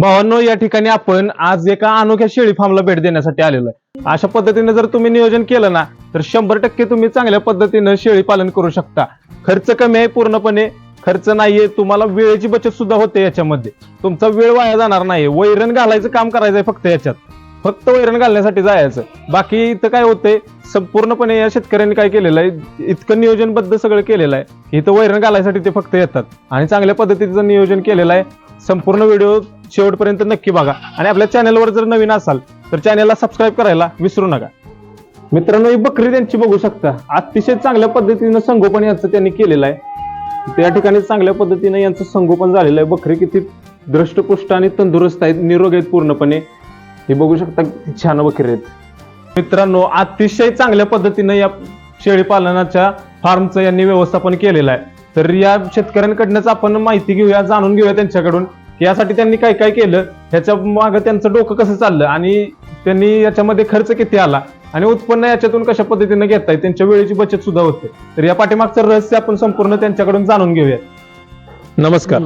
भावांनो या ठिकाणी आपण आज एका अनोख्या शेळी फार्मला भेट देण्यासाठी आलेलो आहे. अशा पद्धतीने जर तुम्ही नियोजन केलं ना तर शंभर टक्के तुम्ही चांगल्या पद्धतीनं शेळी पालन करू शकता. खर्च कमी आहे पूर्णपणे खर्च नाहीये तुम्हाला वेळेची बचत सुद्धा होते याच्यामध्ये. तुमचा वेळ वाया जाणार नाही वैरण घालायचं काम करायचंय फक्त याच्यात. फक्त वैरण घालण्यासाठी जायचं. बाकी इथं काय होतंय संपूर्णपणे या शेतकऱ्यांनी काय केलेलं आहे इतकं नियोजनबद्ध सगळं केलेलं आहे. इथं वैरण घालायसाठी ते फक्त येतात. आणि चांगल्या पद्धतीचं नियोजन केलेलं आहे. संपूर्ण व्हिडिओ शेवटपर्यंत नक्की बघा. आणि आपल्या चॅनलवर जर नवीन असाल तर चॅनलला सबस्क्राईब करायला विसरू नका. मित्रांनो ही बकरी त्यांची बघू शकता. अतिशय चांगल्या पद्धतीनं संगोपन यांचं त्यांनी केलेलं आहे. त्या ठिकाणी चांगल्या पद्धतीनं यांचं संगोपन झालेलं आहे. बकरी किती दृष्टपुष्ट आणि तंदुरुस्त आहेत निरोग आहेत पूर्णपणे. हे बघू शकता छान बकरी आहेत. मित्रांनो अतिशय चांगल्या पद्धतीनं या शेळी पालनाच्या फार्मचं यांनी व्यवस्थापन केलेलं आहे. तर या शेतकऱ्यांकडनंच आपण माहिती घेऊया जाणून घेऊया त्यांच्याकडून की यासाठी त्यांनी काय काय केलं ह्याच्या मागं त्यांचं डोकं कसं चाललं आणि त्यांनी याच्यामध्ये खर्च किती आला आणि उत्पन्न याच्यातून कशा पद्धतीने घेताय त्यांच्या वेळेची बचत सुद्धा होते. तर या पाठीमागचं रहस्य आपण संपूर्ण त्यांच्याकडून जाणून घेऊया. नमस्कार.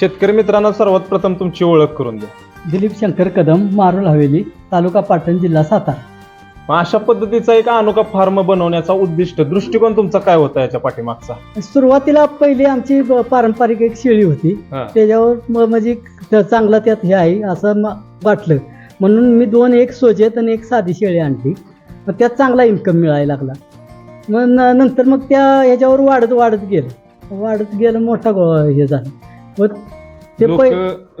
शेतकरी मित्रांनो सर्वात प्रथम तुमची ओळख करून द्या. दिलीप शंकर कदम मारुल हवेली तालुका पाटण जिल्हा सातारा. मग अशा पद्धतीचा एक अनोखा फार्म बनवण्याचा उद्दिष्ट दृष्टिकोन तुमचा काय होता याच्या पाठीमागचा? सुरुवातीला पहिली आमची ब- पारंपरिक एक शेळी होती. हा. त्याच्यावर म- म्हणजे त- चांगला त्यात हे आहे असं म- वाटलं. म्हणून मी दोन एक सोजेत आणि एक साधी शेळी आणली. मग त्यात चांगला इन्कम मिळायला लागला. मग न- नंतर मग त्या ह्याच्यावर वाढत वाढत गेलं. वाढत गेलं मोठा गो- हे झालं. मग ते लोक पै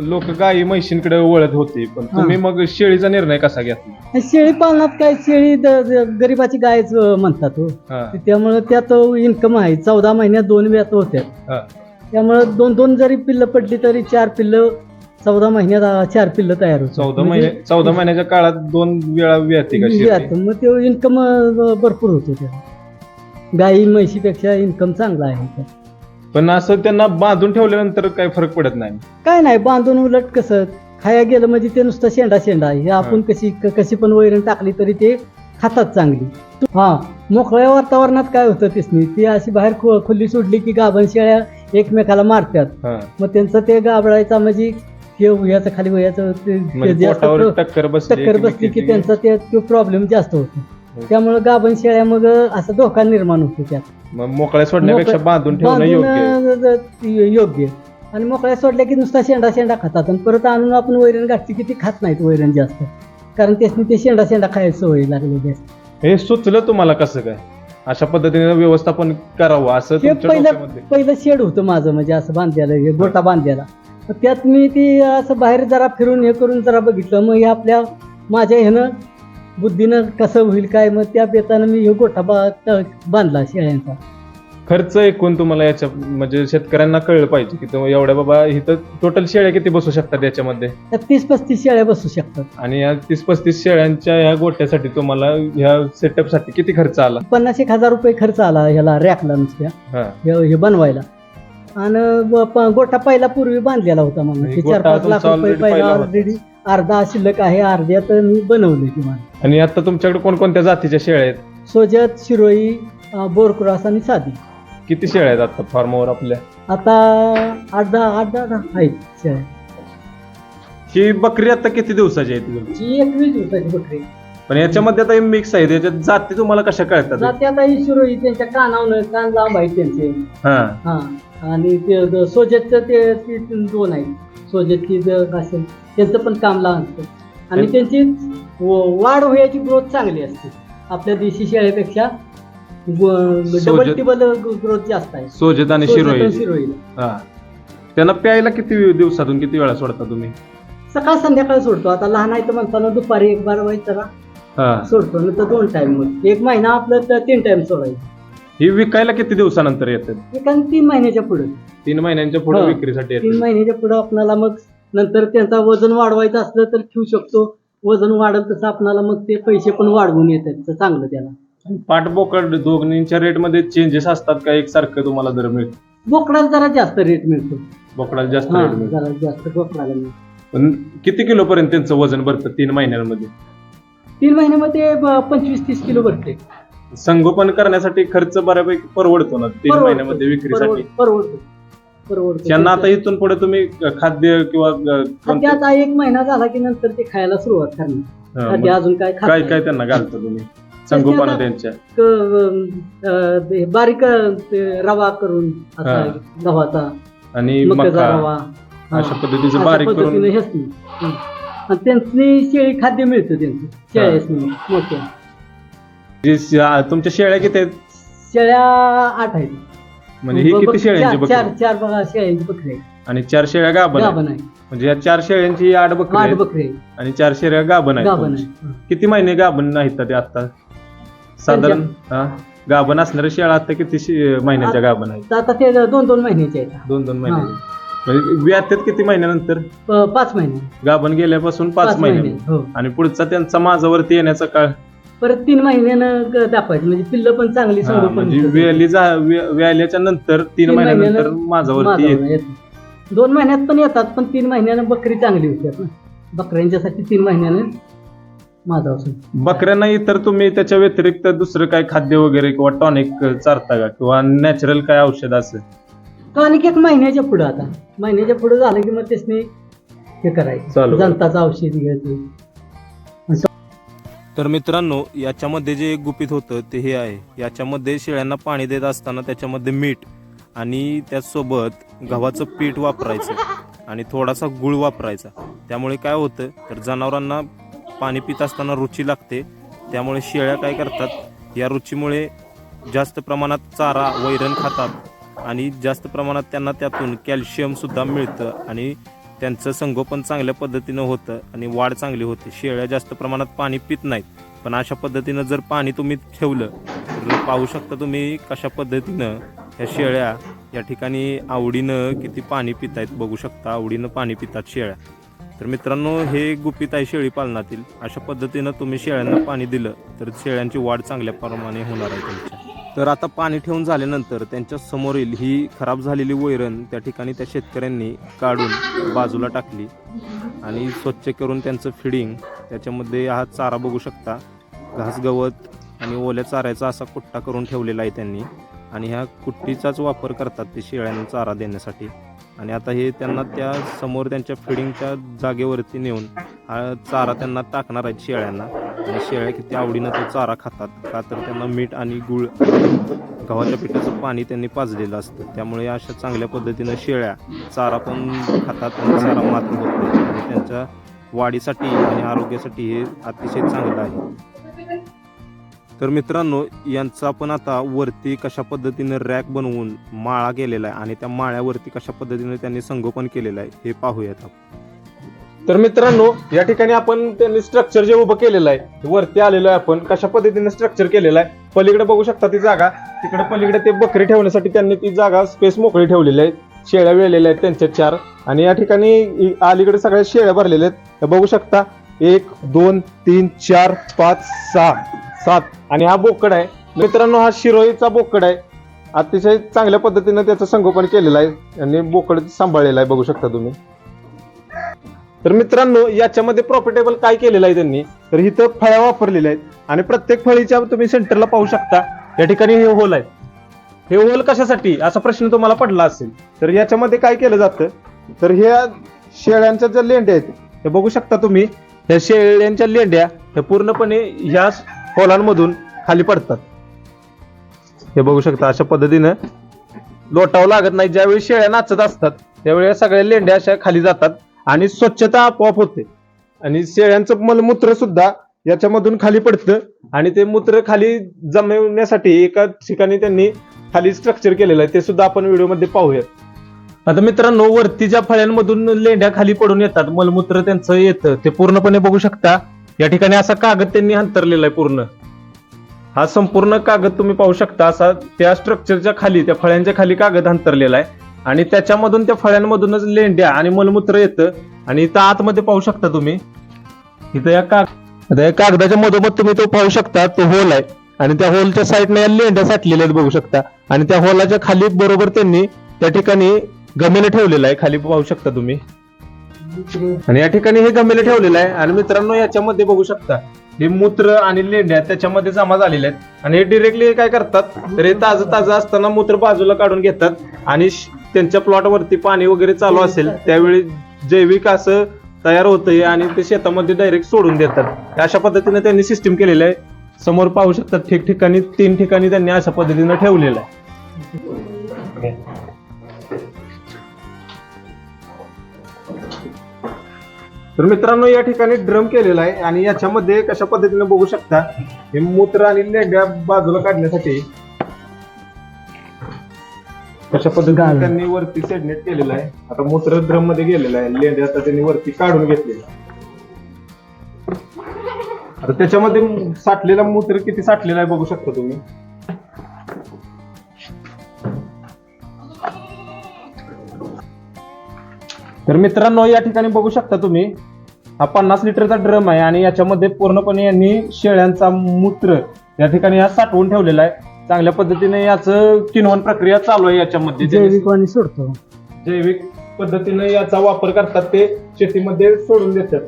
लोक गायी म्हशींकडे वळत होते पण हा. तुम्ही मग शेळीचा निर्णय कसा घेतला शेळी पालनात काय शेळी द- द- गरिबाची गायच म्हणतात हो हा, त्यामुळे त्यात इन्कम आहे चौदा महिन्यात दोन व्यात होत्या हा. त्यामुळे दोन दोन जरी पिल्लं पडली तरी चार पिल्लं चौदा महिन्यात आ, चार पिल्लं तयार होतात चौदा महिने चौदा महिन्याच्या काळात दोन वेळा व्याती का शेळी? व्यात. मग ते इन्कम भरपूर होतो त्या गाई म्हशीपेक्षा इन्कम चांगला आहे त्यात. पण असं त्यांना बांधून ठेवल्यानंतर काही फरक पडत नाही. काय नाही बांधून उलट कसं खाया गेलं म्हणजे ते नुसतं शेंडा शेंडा हे आपण कशी क- कशी पण वैरण टाकली तरी ते खातात चांगली. हा मोकळ्या वातावरणात काय होतं तिसनी ती अशी बाहेर खु- खुली सोडली की गाभण शेळ्या एकमेकाला मारतात. हा. मग त्यांचं ते गाबळायचा म्हणजे हे वह्याचं खाली ते- ते म्हणजे पोटावर टक्कर बसली टक्कर बसली की त्यांचा ते तो प्रॉब्लेम जास्त होतो. त्यामुळे गाभण शेळ्या मग असा धोका निर्माण होतो त्यात. मग मोकळ्या सोडण्यापेक्षा मोकळ्या- बांधून ठेवणं योग्य आहे. बांधून, अं, योग्य. आणि मोकळ्या सोडल्या की नुसता शेंडा शेंडा खातात आणि परत आणून आपण वैरण घातली की ती खात नाहीत वैरण जास्त. कारण त्यासनी ते शेंडा शेंडा खायची सवय लागलेली असते हे सुचलं तुम्हाला कसं काय? अशा पद्धतीने व्यवस्थापन करावं असं तुमच्या पहिलं डोक्यामध्ये? पहिलं शेड होतं माझं म्हणजे असं बांधलेलं हे गोटा बांधलेला. मग त्यात मी ती असं बाहेर जरा फिरून हे करून जरा बघितलं. मग हे आपल्या माझ्या ह्यानं बुद्धीनं कसं होईल काय मग त्या बेतानं मी हे गोठा बा त- बांधला शेळ्यांचा. खर्च एकूण तुम्हाला याच्या म्हणजे शेतकऱ्यांना कळलं पाहिजे की तुम्ही एवढ्या बाबा इथं टोटल शेळ्या किती बसू शकतात याच्यामध्ये? तीस पस्तीस शेळ्या बसू शकतात. आणि या तीस पस्तीस शेळ्यांच्या ह्या गोट्यासाठी तुम्हाला ह्या सेटअपसाठी किती खर्च आला? पन्नास एक हजार रुपये खर्च आला ह्याला रॅकला नुसत्या. हा. हे हे बनवायला. आणि गोठा पहिला पूर्वी बांधलेला होता ते चार पाच लाख तुमचा रुपये already पहिला पहिला होता. ऑलरेडी अर्धा शिल्लक आहे अर्ध्यात मी बनवले ती मला. आणि आता तुमच्याकडे कोणकोणत्या जातीच्या शेळ्या आहेत? सोजत शिरोई अं, बोरक्रॉस आणि साधी. किती शेळ्या आहेत आता फार्मवर आपल्या? आता आठ दहा आठ दहा दहा आहेत शेळ्या. ही बकरी आता किती दिवसाची आहे तुमची ही एकवीस दिवसाची बकरी पण याच्यामध्ये आता मिक्स आहे याच्यात जाती तुम्हाला कशा कळतात? जाते आता ही शिरोई त्यांच्या कानावनं कान लांब आहेत त्यांचे. हा. हा. आणि ते द- सोजतचं ते ते दोन आहेत. सोजतची असेल त्यांचं पण काम लहान असतं. आणि त्यांची व- वाढ व्हायची ग्रोथ चांगली असते. आपल्या देशी शेळ्यापेक्षा डबल सोजत- टिबल ग्रोथ जास्त आहे. सोजत आणि सोजत शिरोई. आणि हा. त्यांना प्यायला किती दिवसातून किती वेळा सोडता तुम्ही? सकाळ संध्याकाळ सोडतो. आता लहान आहे तर म्हणताना दुपारी एक बारा वाजता हा. सोडतो. नंतर दोन टाइम मग. एक महिना आपलं तर तीन टाइम सोडायचं. ही विकायला किती दिवसानंतर येतात एका तीन महिन्याच्या पुढे. तीन महिन्यांच्या पुढे हा. विक्रीसाठी तीन महिन्याच्या पुढे आपल्याला मग नंतर त्यांचा वजन वाढवायचं असलं तर ठेवू शकतो. वजन वाढल तसं आपल्याला मग ते पैसे पण वाढवून येतात. तर चांगलं त्याला. पाठ बोकड दोघींच्या रेटमध्ये चेंजेस असतात का? एकसारखं तुम्हाला दर मिळतो बोकडाला जरा जास्त रेट मिळतो. बोकडाला जास्त हा मिळतो. जरा जास्त बोकडाला मिळतो. पण किती किलो पर्यंत त्यांचं वजन भरतं तीन महिन्यांमध्ये? तीन महिन्यामध्ये ब- पंचवीस तीस किलो भरते. संगोपन करण्यासाठी खर्च बऱ्यापैकी परवडतो ना तीन परवडतो. महिन्यामध्ये विक्रीसाठी परवड- परवडतो परवडतं त्यांना आता इथून पुढे तुम्ही खाद्य किंवा अ, खाद्य कोणते- आता एक महिना झाला की नंतर ते खायला सुरुवात करणार हा, खाद्य मग अजून काय खात काय नाही. काय त्यांना घालता तुम्ही संगोपन आता- त्यांच्या क- अं, ते बारीक अं, ते रवा करून असा हा. गव्हाचा आणि मक्याचा मका रवा हा. अशा पद्धतीचं अशा बारीक पद्धतीने करून हेच नाही. हं. आणि त्यांनी शेळी खाद्य मिळतं त्यांचं शेळ्यासनी मोठ्या जे श- तुमच्या शेळ्या किती आहेत? शेळ्या आठ आहेत. म्हणजे ही किती शेळ्यांची चार- चार बकरी? चार बघा शेळ्यांची बकरी आहे आणि चार शेळ्या गाभण आहेत. गाभण आहे म्हणजे या चार शेळ्यांची आठ बकरी आठ आहेत? बकरी आहे आणि चार शेळ्या गाभण आहेत गाभण तुमची. आहे. किती महिने गाभण नाहीत ते आता? साधारण हा? गाभण असणाऱ्या शेळ्या आता किती शे- महिन्याच्या गाभण आहेत? तर आता ते दोन दोन महिन्याचे आहेत. दोन दोन महिने. म्हणजे व्यात्यात किती महिन्यानंतर? प- पाच महिने. गाभण गेल्यापासून पाच महिने. हो. आणि पुढचा त्यांचा माझावरती येण्याचा काळ? परत तीन महिन्यानं ग- दाखवायचं. म्हणजे पिल्ल पण चांगली हा, संगोपन म्हणजे होतं. वेली जा- वे- व्याल्याच्या नंतर तीन तीन महिन्यानंतर महिन्यानं माझावरती येतं. दोन महिन्यात पण येतात पण तीन महिन्यानं बकरी चांगली होते. ना बकऱ्यांच्यासाठी तीन महिन्यानं माझा बकऱ्यांना इतर तुम्ही त्याच्या व्यतिरिक्त दुसरं काय खाद्य वगैरे किंवा टॉनिक चारता का? किंवा नॅचरल काय औषध असेल तो आणखी एक महिन्याच्या पुढं आता. महिन्याच्या पुढं झालं की मग त्यासनी हे करायचं. चालू. जनताचं औषध घ्यायचं. तर मित्रांनो याच्यामध्ये जे गुपित होतं ते हे आहे. याच्यामध्ये शेळ्यांना पाणी देत असताना त्याच्यामध्ये मीठ आणि त्याचसोबत गव्हाचं पीठ वापरायचं आणि थोडासा गुळ वापरायचा. त्यामुळे काय होतं तर जनावरांना पाणी पित असताना रुची लागते. त्यामुळे शेळ्या काय करतात या रुचीमुळे जास्त प्रमाणात चारा वैरण खातात आणि जास्त प्रमाणात त्यांना त्यातून कॅल्शियमसुद्धा मिळतं आणि त्यांचं संगोपन चांगल्या पद्धतीनं होतं आणि वाढ चांगली होते. शेळ्या जास्त प्रमाणात पाणी पित नाहीत. पण अशा पद्धतीनं जर पाणी तुम्ही ठेवलं तर पाहू शकता तुम्ही कशा पद्धतीनं ह्या शेळ्या या ठिकाणी आवडीनं किती पाणी पित आहेत बघू शकता आवडीनं पाणी पितात शेळ्या. तर मित्रांनो हे गुपित आहे शेळी पालनातील अशा पद्धतीनं तुम्ही शेळ्यांना पाणी दिलं तर शेळ्यांची वाढ चांगल्या प्रमाणे होणार आहे तुमच्या. तर आता पाणी ठेवून झाल्यानंतर त्यांच्या समोरील ही खराब झालेली वैरण त्या ठिकाणी त्या शेतकऱ्यांनी काढून बाजूला टाकली आणि स्वच्छ करून त्यांचं फिडिंग त्याच्यामध्ये हा चारा बघू शकता. घास गवत आणि ओल्या चाऱ्याचा असा कुट्टा करून ठेवलेला आहे त्यांनी. आणि ह्या कुट्टीचाच वापर करतात ते शेळ्यांना चारा देण्यासाठी. आणि आता हे त्यांना त्या समोर त्यांच्या फिडिंगच्या जागेवरती नेऊन हा चारा त्यांना टाकणार आहेत शेळ्यांना. आणि शेळ्या किती आवडीनं तो चारा खातात का तर त्यांना मीठ आणि गुळ. गव्हाच्या पिठाचं पाणी त्यांनी पाजलेलं असतं. त्यामुळे अशा चांगल्या पद्धतीनं शेळ्या चारा पण खातात आणि चारा मात्र होत नाही. आणि त्यांच्या वाढीसाठी आणि आरोग्यासाठी हे अतिशय चांगलं आहे. तर मित्रांनो यांचा आपण आता वरती कशा पद्धतीनं रॅक बनवून माळा केलेला आहे आणि त्या माळ्यावरती कशा पद्धतीने त्यांनी संगोपन केलेलं आहे हे पाहूयात आपण. तर मित्रांनो या ठिकाणी आपण त्यांनी स्ट्रक्चर जे उभं केलेलं आहे वरती आलेलो आहे आपण कशा पद्धतीने स्ट्रक्चर केलेलं आहे पलीकडे बघू शकता ती जागा. तिकडे पलीकडे ते बकरी ठेवण्यासाठी त्यांनी ती जागा स्पेस मोकळी ठेवलेली आहे. शेळ्या वेळलेल्या आहेत त्यांच्या चार. आणि या ठिकाणी अलीकडे सगळ्या शेळ्या भरलेल्या आहेत. बघू शकता एक दोन तीन चार पाच सहा. सात. आणि हा बोकड आहे. मित्रांनो हा शिरोईचा बोकड आहे. अतिशय चांगल्या पद्धतीनं त्याचं संगोपन केलेलं आहे. आणि बोकड सांभाळलेलं आहे बघू शकता तुम्ही. तर मित्रांनो याच्यामध्ये प्रॉफिटेबल काय केलेलं आहे त्यांनी? तर इथं फळ्या वापरलेल्या आहेत. आणि प्रत्येक फळीच्या तुम्ही सेंटरला पाहू शकता या ठिकाणी हे होल आहे. हे होल कशासाठी? असा प्रश्न तुम्हाला पडला असेल. तर याच्यामध्ये काय केलं जातं? तर ह्या शेळ्यांच्या ज्या लेंड्या आहेत हे बघू शकता तुम्ही. ह्या शेळ्यांच्या लेंड्या हे पूर्णपणे ह्या होलांमधून खाली पडतात. हे बघू शकता अशा पद्धतीनं लोटावं लागत नाही. ज्यावेळी शेळ्या नाचत असतात त्यावेळी सगळ्या लेंड्या अशा खाली जातात. आणि स्वच्छता आपोआप होते. आणि शेळ्यांचं मलमूत्र सुद्धा याच्यामधून खाली पडतं. आणि ते मूत्र खाली जमवण्यासाठी एका ठिकाणी त्यांनी खाली स्ट्रक्चर केलेलं आहे. ते सुद्धा आपण व्हिडिओमध्ये पाहूयात. आता मित्रांनो वरती ज्या फळ्यांमधून लेंड्या खाली पडून येतात मलमूत्र त्यांचं येतं ते पूर्णपणे बघू शकता. या ठिकाणी असा कागद त्यांनी अंतरलेला आहे पूर्ण. हा संपूर्ण कागद तुम्ही पाहू शकता. असा त्या स्ट्रक्चरच्या खाली त्या फळ्यांच्या खाली कागद अंतरलेला आहे. आणि त्याच्यामधून त्या फळ्यांमधूनच लेंड्या आणि मलमूत्र येतं. आणि इथं आतमध्ये पाहू शकता तुम्ही. इथं या काग या कागदाच्या मधोमध तुम्ही तो पाहू शकता तो होल आहे. आणि त्या होलच्या साईडने या लेंड्या साठलेल्या आहेत बघू शकता. आणि त्या होलाच्या खाली बरोबर त्यांनी त्या ठिकाणी गमेलं ठेवलेलं आहे. खाली पाहू शकता तुम्ही. आणि या ठिकाणी हे गमेलं ठेवलेलं आहे. आणि मित्रांनो याच्यामध्ये बघू शकता हे मूत्र आणि लेंड्या त्याच्यामध्ये जमा झालेल्या आहेत. आणि हे डिरेक्टली काय करतात तर हे ताजं ताजं असताना मूत्र बाजूला काढून घेतात. आणि त्यांच्या प्लॉटवरती पाणी वगैरे चालू असेल त्यावेळी जैविक असं तयार होतंय आणि ते शेतामध्ये डायरेक्ट सोडून देतात. अशा पद्धतीने त्यांनी सिस्टीम केलेलं आहे. समोर पाहू शकतात ठिकठिकाणी तीन ठिकाणी त्यांनी अशा पद्धतीनं ठेवलेलं आहे. तर मित्रांनो या ठिकाणी ड्रम केलेला आहे आणि याच्यामध्ये कशा पद्धतीने बघू शकता हे मूत्र आणि लेंड्या बाजूला काढण्यासाठी कशा पद्धतीने. त्यांनी वरती सेडनेट केलेलं आहे आता मूत्र ड्रममध्ये गेलेलं आहे लेंड्या आता त्यांनी वरती काढून घेतलेलं आहे. आता त्याच्यामध्ये साठलेला मूत्र किती साठलेला आहे बघू शकता तुम्ही तर मित्रांनो या ठिकाणी बघू शकता तुम्ही हा पन्नास लिटरचा ड्रम आहे आणि याच्यामध्ये पूर्णपणे यांनी शेळ्यांचा मूत्र या ठिकाणी हा साठवून ठेवलेला आहे चांगल्या पद्धतीने याचं किनवण प्रक्रिया चालू आहे याच्यामध्ये जैविक पाणी सोडतो. जैविक पद्धतीने याचा वापर करतात ते शेतीमध्ये सोडून देतात.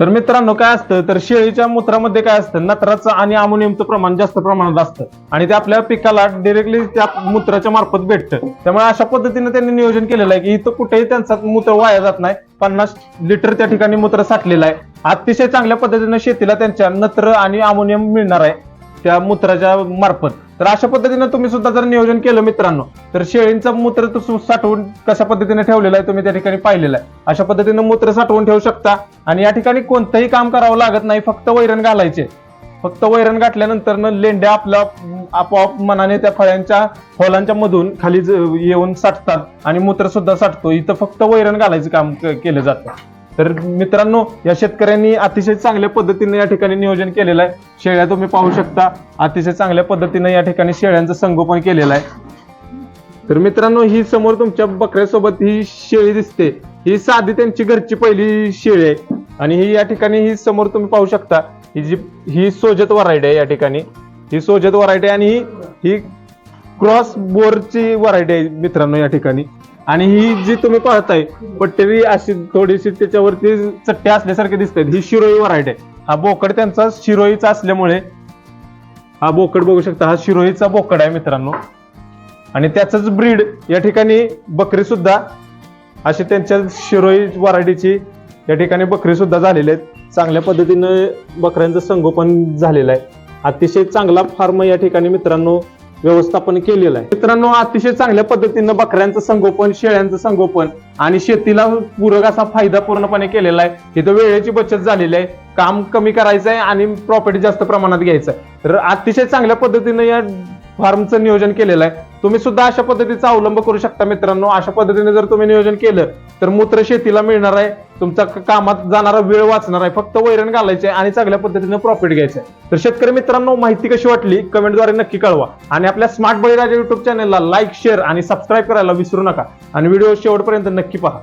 तर मित्रांनो काय असतं? तर शेळीच्या मूत्रामध्ये काय असतं? नत्राचं आणि अमोनियमचं प्रमाण जास्त प्रमाणात असतं. आणि ते आपल्या पिकाला डिरेक्टली त्या मूत्राच्या मार्फत भेटतं. त्यामुळे अशा पद्धतीने त्यांनी नियोजन केलेलं आहे की इथं कुठेही त्यांचा मूत्र वाया जात नाही. पन्नास लिटर त्या ठिकाणी मूत्र साठलेलं आहे. अतिशय चांगल्या पद्धतीने शेतीला त्यांच्या नत्र आणि अमोनियम मिळणार आहे. त्या मूत्राच्या मार्फत. तर अशा पद्धतीने तुम्ही सुद्धा जर नियोजन केलं मित्रांनो तर शेळींचं मूत्र साठवून कशा पद्धतीने ठेवलेलं आहे तुम्ही त्या ठिकाणी पाहिलेलं आहे. अशा पद्धतीने मूत्र साठवून ठेवू शकता. आणि या ठिकाणी कोणतंही काम करावं लागत नाही फक्त वैरण घालायचे. फक्त वैरण गाठल्यानंतर लेंड्या आपल्या आपोआप मनाने त्या फळ्यांच्या फळांच्या मधून खाली येऊन साठतात. आणि मूत्र सुद्धा साठतो. इथं फक्त वैरण घालायचं काम केलं जातं. तर मित्रांनो या शेतकऱ्यांनी अतिशय चांगल्या पद्धतीने या ठिकाणी नियोजन केलेलं आहे. शेळ्या तुम्ही पाहू शकता. अतिशय चांगल्या पद्धतीने या ठिकाणी शेळ्यांचं संगोपन केलेलं आहे. तर मित्रांनो ही समोर तुमच्या बकऱ्यासोबत ही शेळी दिसते. ही साधी त्यांची घरची पहिली शेळी आहे. आणि ही या ठिकाणी ही समोर तुम्ही पाहू शकता. ही जी ही सोजत व्हरायटी आहे या ठिकाणी. ही सोजत व्हरायटी आहे आणि ही ही क्रॉस बोरची व्हरायटी आहे मित्रांनो या ठिकाणी. आणि ही जी तुम्ही पाहताय पट्टेरी अशी थोडीशी त्याच्यावरती चट्ट्या असल्यासारखे दिसतात ही शिरोई व्हरायटी आहे. हा बोकड त्यांचा शिरोईचा असल्यामुळे हा बोकड बघू शकता हा शिरोईचा बोकड आहे मित्रांनो. आणि त्याचंच ब्रीड या ठिकाणी बकरी सुद्धा अशी त्यांच्या शिरोई वराडीची या ठिकाणी बकरी सुद्धा झालेल्या आहेत. चांगल्या पद्धतीनं बकऱ्यांचं संगोपन झालेलं आहे. अतिशय चांगला फार्म या ठिकाणी मित्रांनो व्यवस्थापन केलेलं आहे. मित्रांनो अतिशय चांगल्या पद्धतीनं बकऱ्यांचं संगोपन शेळ्यांचं संगोपन आणि शेतीला पूरक असा फायदा पूर्णपणे केलेला आहे. इथं वेळेची बचत झालेली आहे. काम कमी करायचं आहे आणि प्रॉपर्टी जास्त प्रमाणात घ्यायचं आहे. तर अतिशय चांगल्या पद्धतीनं या फार्मचं नियोजन केलेलं आहे. तुम्ही सुद्धा अशा पद्धतीचा अवलंब करू शकता मित्रांनो. अशा पद्धतीने जर तुम्ही नियोजन केलं तर मूत्र शेतीला मिळणार आहे. तुमचा कामात जाणारा वेळ वाचणार आहे. फक्त वैरण घालायचे आणि चांगल्या पद्धतीने प्रॉफिट घ्यायचं आहे तर शेतकरी मित्रांनो माहिती कशी वाटली? कमेंटद्वारे नक्की कळवा. आणि आपल्या स्मार्ट बळीराजा युट्यूब चॅनलला लाईक शेअर आणि सबस्क्राईब करायला विसरू नका. आणि व्हिडिओ शेवटपर्यंत नक्की पहा.